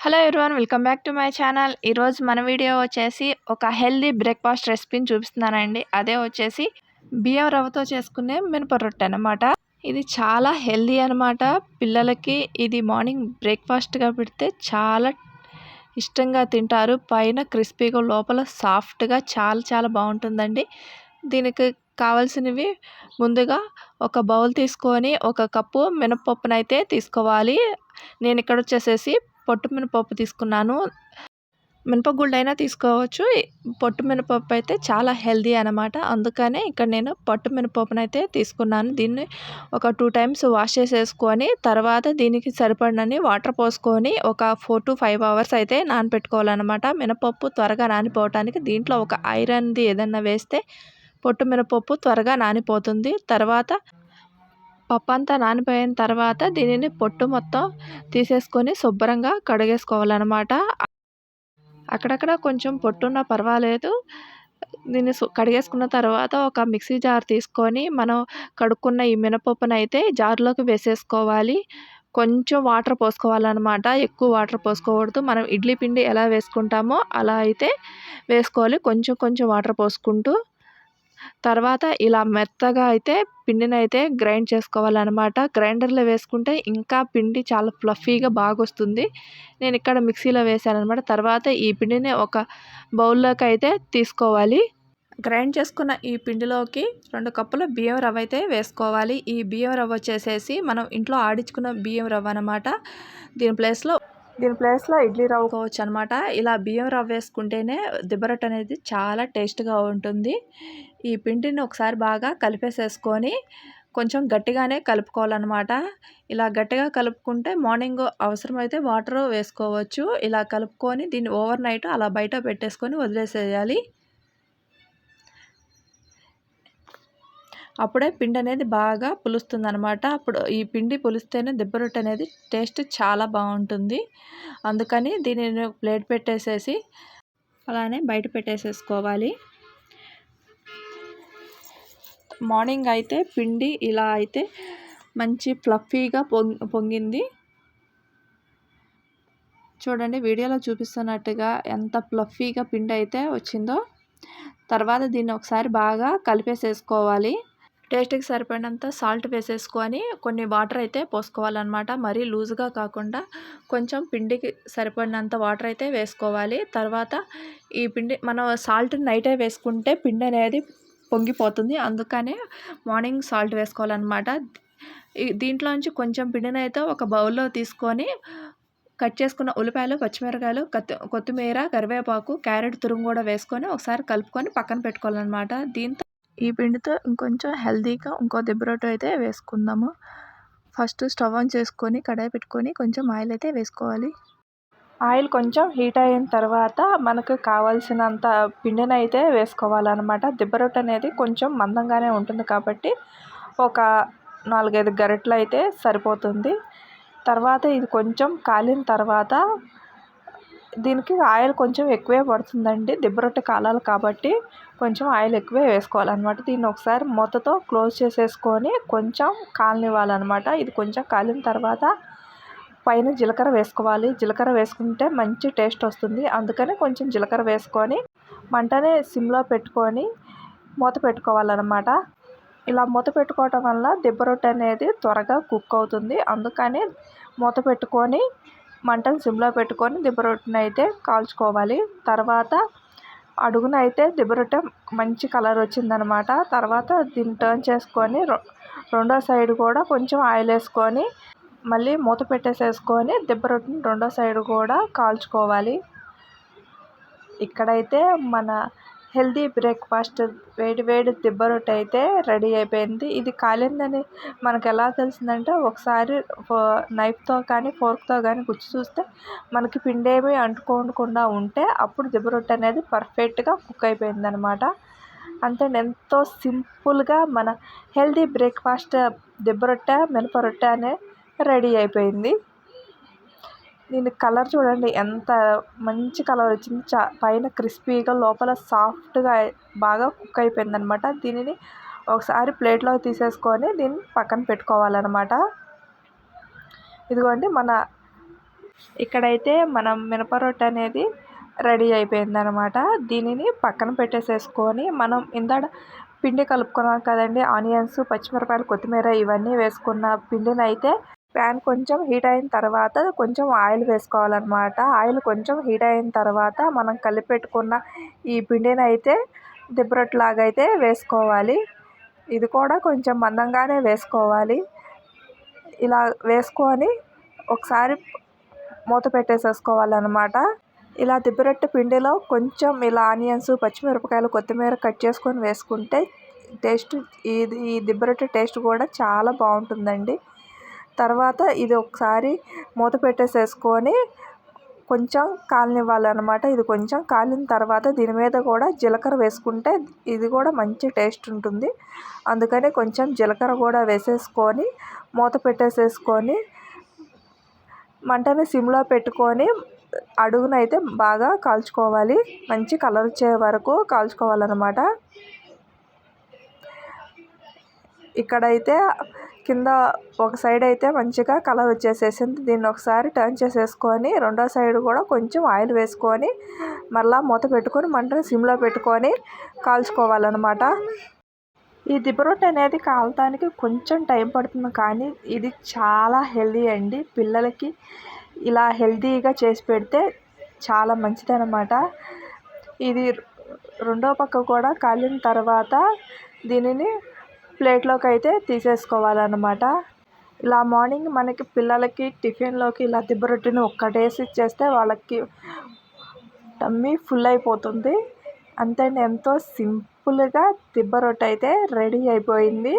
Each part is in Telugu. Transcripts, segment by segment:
Hello everyone welcome back to my channel ఈరోజు మన వీడియో వచ్చేసి ఒక హెల్దీ బ్రేక్ఫాస్ట్ రెసిపీని చూపిస్తున్నానండి. అదే వచ్చేసి బియ్యం రవ్వతో చేసుకునే మినప రొట్టె అనమాట ఇది చాలా హెల్దీ అనమాట పిల్లలకి ఇది మార్నింగ్ బ్రేక్ఫాస్ట్గా పెడితే చాలా ఇష్టంగా తింటారు. పైన క్రిస్పీగా లోపల సాఫ్ట్గా చాలా చాలా బాగుంటుందండి. దీనికి కావాల్సినవి ముందుగా ఒక బౌల్ తీసుకొని ఒక కప్పు మినపప్పునైతే తీసుకోవాలి. నేను ఇక్కడ వచ్చేసేసి పొట్టు మినపప్పు తీసుకున్నాను. మినపగుళ్ళు అయినా తీసుకోవచ్చు పొట్టు మినపప్పు అయితే చాలా హెల్దీ అనమాట అందుకనే ఇక్కడ నేను పొట్టు మినపప్పును అయితే తీసుకున్నాను. దీన్ని ఒక టూ టైమ్స్ వాష్ చేసేసుకొని తర్వాత దీనికి సరిపడినని వాటర్ పోసుకొని ఒక ఫోర్ టు ఫైవ్ అవర్స్ అయితే నానపెట్టుకోవాలన్నమాట. మినపప్పు త్వరగా నానిపోవటానికి దీంట్లో ఒక ఐరన్ది ఏదన్నా వేస్తే పొట్టు మినపప్పు త్వరగా నానిపోతుంది. తర్వాత పప్పు అంతా నానిపోయిన తర్వాత దీనిని పొట్టు మొత్తం తీసేసుకొని శుభ్రంగా కడిగేసుకోవాలన్నమాట. అక్కడక్కడ కొంచెం పొట్టున్న పర్వాలేదు. దీన్ని కడిగేసుకున్న తర్వాత ఒక మిక్సీ జార్ తీసుకొని మనం కడుక్కున్న ఈ మినపప్పును అయితే జార్లోకి వేసేసుకోవాలి. కొంచెం వాటర్ పోసుకోవాలన్నమాట. ఎక్కువ వాటర్ పోసుకోకూడదు. మనం ఇడ్లీ పిండి ఎలా వేసుకుంటామో అలా అయితే వేసుకోవాలి. కొంచెం కొంచెం వాటర్ పోసుకుంటూ తర్వాత ఇలా మెత్తగా అయితే పిండిని అయితే గ్రైండ్ చేసుకోవాలన్నమాట. గ్రైండర్లో వేసుకుంటే ఇంకా పిండి చాలా ఫ్లఫీగా బాగా వస్తుంది నేను ఇక్కడ మిక్సీలో వేసాను అనమాట తర్వాత ఈ పిండిని ఒక బౌల్లోకి అయితే తీసుకోవాలి. గ్రైండ్ చేసుకున్న ఈ పిండిలోకి రెండు కప్పుల బియ్యం రవ్వ అయితే వేసుకోవాలి. ఈ బియ్యం రవ్వ వచ్చేసేసి మనం ఇంట్లో ఆడించుకున్న బియ్యం రవ్వ అనమాట దీని ప్లేస్లో దీని ప్లేస్లో ఇడ్లీ రవ్వ కావచ్చు అనమాట ఇలా బియ్యం రవ్వ వేసుకుంటేనే దిబ్బరట్ అనేది చాలా టేస్ట్గా ఉంటుంది. ఈ పిండిని ఒకసారి బాగా కలిపేసేసుకొని కొంచెం గట్టిగానే కలుపుకోవాలన్నమాట ఇలా గట్టిగా కలుపుకుంటే మార్నింగ్ అవసరమైతే వాటర్ వేసుకోవచ్చు. ఇలా కలుపుకొని దీన్ని ఓవర్ నైట్ అలా బయట పెట్టేసుకొని వదిలేసేయాలి. అప్పుడే పిండి అనేది బాగా పులుస్తుంది అనమాట అప్పుడు ఈ పిండి పులిస్తేనే దెబ్బ రొట్టె అనేది టేస్ట్ చాలా బాగుంటుంది అందుకని దీనిని ప్లేట్ పెట్టేసేసి అలానే బయట పెట్టేసేసుకోవాలి. మార్నింగ్ అయితే పిండి ఇలా అయితే మంచి ఫ్లఫీగా పొంగింది. చూడండి వీడియోలో చూపిస్తున్నట్టుగా ఎంత ఫ్లఫీగా పిండి అయితే వచ్చిందో. తర్వాత దీన్ని ఒకసారి బాగా కలిపేసేసుకోవాలి. టేస్ట్కి సరిపడినంత సాల్ట్ వేసేసుకొని కొన్ని వాటర్ అయితే పోసుకోవాలన్నమాట. మరీ లూజ్గా కాకుండా కొంచెం పిండికి సరిపడినంత వాటర్ అయితే వేసుకోవాలి. తర్వాత ఈ పిండి మనం సాల్ట్ నైటే వేసుకుంటే పిండి అనేది పొంగిపోతుంది. అందుకనే మార్నింగ్ సాల్ట్ వేసుకోవాలన్నమాట. దీంట్లోంచి కొంచెం పిండిని అయితే ఒక బౌల్లో తీసుకొని కట్ చేసుకున్న ఉల్లిపాయలు పచ్చిమిరకాయలు కొత్తిమీర కరివేపాకు క్యారెట్ తురుము కూడా వేసుకొని ఒకసారి కలుపుకొని పక్కన పెట్టుకోవాలన్నమాట. దీంతో ఈ పిండితో ఇంకొంచెం హెల్తీగా ఇంకో దెబ్బరొట్టు అయితే వేసుకుందాము. ఫస్ట్ స్టవ్ ఆన్ చేసుకొని కడాయి పెట్టుకొని కొంచెం ఆయిల్ అయితే వేసుకోవాలి. ఆయిల్ కొంచెం హీట్ అయిన తర్వాత మనకు కావాల్సినంత పిండిని అయితే వేసుకోవాలన్నమాట. దిబ్బరొట్టు అనేది కొంచెం మందంగానే ఉంటుంది కాబట్టి ఒక నాలుగైదు గరిటలు అయితే సరిపోతుంది. తర్వాత ఇది కొంచెం కాలిన తర్వాత దీనికి ఆయిల్ కొంచెం ఎక్కువే పడుతుందండి. దిబ్బరొట్టె కాలాలి కాబట్టి కొంచెం ఆయిల్ ఎక్కువే వేసుకోవాలన్నమాట. దీన్ని ఒకసారి మూతతో క్లోజ్ చేసేసుకొని కొంచెం కాలనివ్వాలన్నమాట. ఇది కొంచెం కాలిన తర్వాత పైన జీలకర్ర వేసుకోవాలి. జీలకర్ర వేసుకుంటే మంచి టేస్ట్ వస్తుంది. అందుకని కొంచెం జీలకర్ర వేసుకొని మంటని సిమ్లో పెట్టుకొని మూత పెట్టుకోవాలన్నమాట. ఇలా మూత పెట్టుకోవటం వల్ల దిబ్బ రొట్టె అనేది త్వరగా కుక్ అవుతుంది. అందుకని మూత పెట్టుకొని మంటను సిమ్లో పెట్టుకొని దిబ్బరొట్టెను అయితే కాల్చుకోవాలి. తర్వాత అడుగున అయితే దిబ్బ రొట్టె మంచి కలర్ వచ్చిందనమాట. తర్వాత దీన్ని టర్న్ చేసుకొని రెండో సైడ్ కూడా కొంచెం ఆయిల్ వేసుకొని మళ్ళీ మూత పెట్టేసేసుకొని దిబ్బరొట్టెని రెండో సైడ్ కూడా కాల్చుకోవాలి. ఇక్కడైతే మన హెల్దీ బ్రేక్ఫాస్ట్ వేడి వేడి దిబ్బ రొట్టె అయితే రెడీ అయిపోయింది. ఇది కాలిందని మనకు ఎలా తెలిసిందంటే ఒకసారి నైఫ్తో కానీ ఫోర్క్తో కానీ గుచ్చి చూస్తే మనకి పిండి ఏమీ అంటుకోకుండా ఉంటే అప్పుడు దిబ్బ రొట్టె అనేది పర్ఫెక్ట్గా కుక్ అయిపోయింది అనమాట అంతే ఎంతో సింపుల్గా మన హెల్దీ బ్రేక్ఫాస్ట్ దిబ్బ రొట్టె మినప రొట్టె అనే రెడీ అయిపోయింది. దీని కలర్ చూడండి ఎంత మంచి కలర్ వచ్చింది. చా పైన క్రిస్పీగా లోపల సాఫ్ట్గా బాగా కుక్ అయిపోయింది అనమాట దీనిని ఒకసారి ప్లేట్లో తీసేసుకొని దీన్ని పక్కన పెట్టుకోవాలన్నమాట. ఇదిగోండి మన ఇక్కడైతే మనం మినప రొట్టె అనేది రెడీ అయిపోయిందనమాట దీనిని పక్కన పెట్టేసేసుకొని మనం ఇందాడ పిండి కలుపుకున్నాం కదండి ఆనియన్స్ పచ్చిమిరపకాయలు కొత్తిమీర ఇవన్నీ వేసుకున్న పిండిని అయితే ప్యాన్ కొంచెం హీట్ అయిన తర్వాత కొంచెం ఆయిల్ వేసుకోవాలన్నమాట. ఆయిల్ కొంచెం హీట్ అయిన తర్వాత మనం కలిపెట్టుకున్న ఈ పిండిని అయితే దిబ్బరొట్టులాగా అయితే వేసుకోవాలి. ఇది కూడా కొంచెం మందంగానే వేసుకోవాలి. ఇలా వేసుకొని ఒకసారి మూత పెట్టేసేసుకోవాలన్నమాట. ఇలా దిబ్బరొట్టె పిండిలో కొంచెం ఇలా ఆనియన్స్ పచ్చిమిరపకాయలు కొత్తిమీర కట్ చేసుకొని వేసుకుంటే టేస్ట్ ఇది ఈ దిబ్బరొట్టె టేస్ట్ కూడా చాలా బాగుంటుందండి. తర్వాత ఇది ఒకసారి మూత పెట్టేసేసుకొని కొంచెం కాలనివ్వాలన్నమాట. ఇది కొంచెం కాలిన తర్వాత దీని మీద కూడా జీలకర్ర వేసుకుంటే ఇది కూడా మంచి టేస్ట్ ఉంటుంది. అందుకని కొంచెం జీలకర్ర కూడా వేసేసుకొని మూత పెట్టేసేసుకొని మంటని సిమ్లో పెట్టుకొని అడుగునైతే బాగా కాల్చుకోవాలి. మంచి కలర్ వచ్చే వరకు కాల్చుకోవాలన్నమాట. ఇక్కడైతే కింద ఒక సైడ్ అయితే మంచిగా కలర్ వచ్చేసేసింది. దీన్ని ఒకసారి టర్న్ చేసేసుకొని రెండో సైడ్ కూడా కొంచెం ఆయిల్ వేసుకొని మళ్ళీ మూత పెట్టుకొని మంటని సిమ్లో పెట్టుకొని కాల్చుకోవాలన్నమాట. ఈ దిబ్బరొట్టె అనేది కాలటానికి కొంచెం టైం పడుతుంది కానీ ఇది చాలా హెల్దీ అండి. పిల్లలకి ఇలా హెల్దీగా చేసి పెడితే చాలా మంచిదన్నమాట. ఇది రెండో పక్క కూడా కాలిన తర్వాత దీనిని ప్లేట్లోకి అయితే తీసేసుకోవాలన్నమాట. ఇలా మార్నింగ్ మనకి పిల్లలకి టిఫిన్లోకి ఇలా దిబ్బ రొట్టెని ఒక్కటేసి ఇచ్చేస్తే వాళ్ళకి టమ్మీ ఫుల్ అయిపోతుంది. అంతే ఎంతో సింపుల్గా దిబ్బ రొట్టె అయితే రెడీ అయిపోయింది.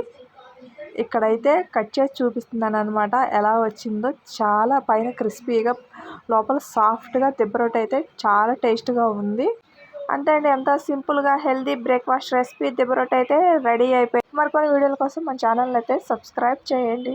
ఇక్కడైతే కట్ చేసి చూపిస్తున్నాను అనమాట ఎలా వచ్చిందో. చాలా పైన క్రిస్పీగా లోపల సాఫ్ట్గా దిబ్బ రొట్టె అయితే చాలా టేస్ట్గా ఉంది. అంతే అండి ఎంత సింపుల్గా హెల్దీ బ్రేక్ఫాస్ట్ రెసిపీ దిబ్బ అయితే రెడీ అయిపోయింది. మరికొన్ని వీడియోల కోసం మన ఛానల్ అయితే సబ్స్క్రైబ్ చేయండి.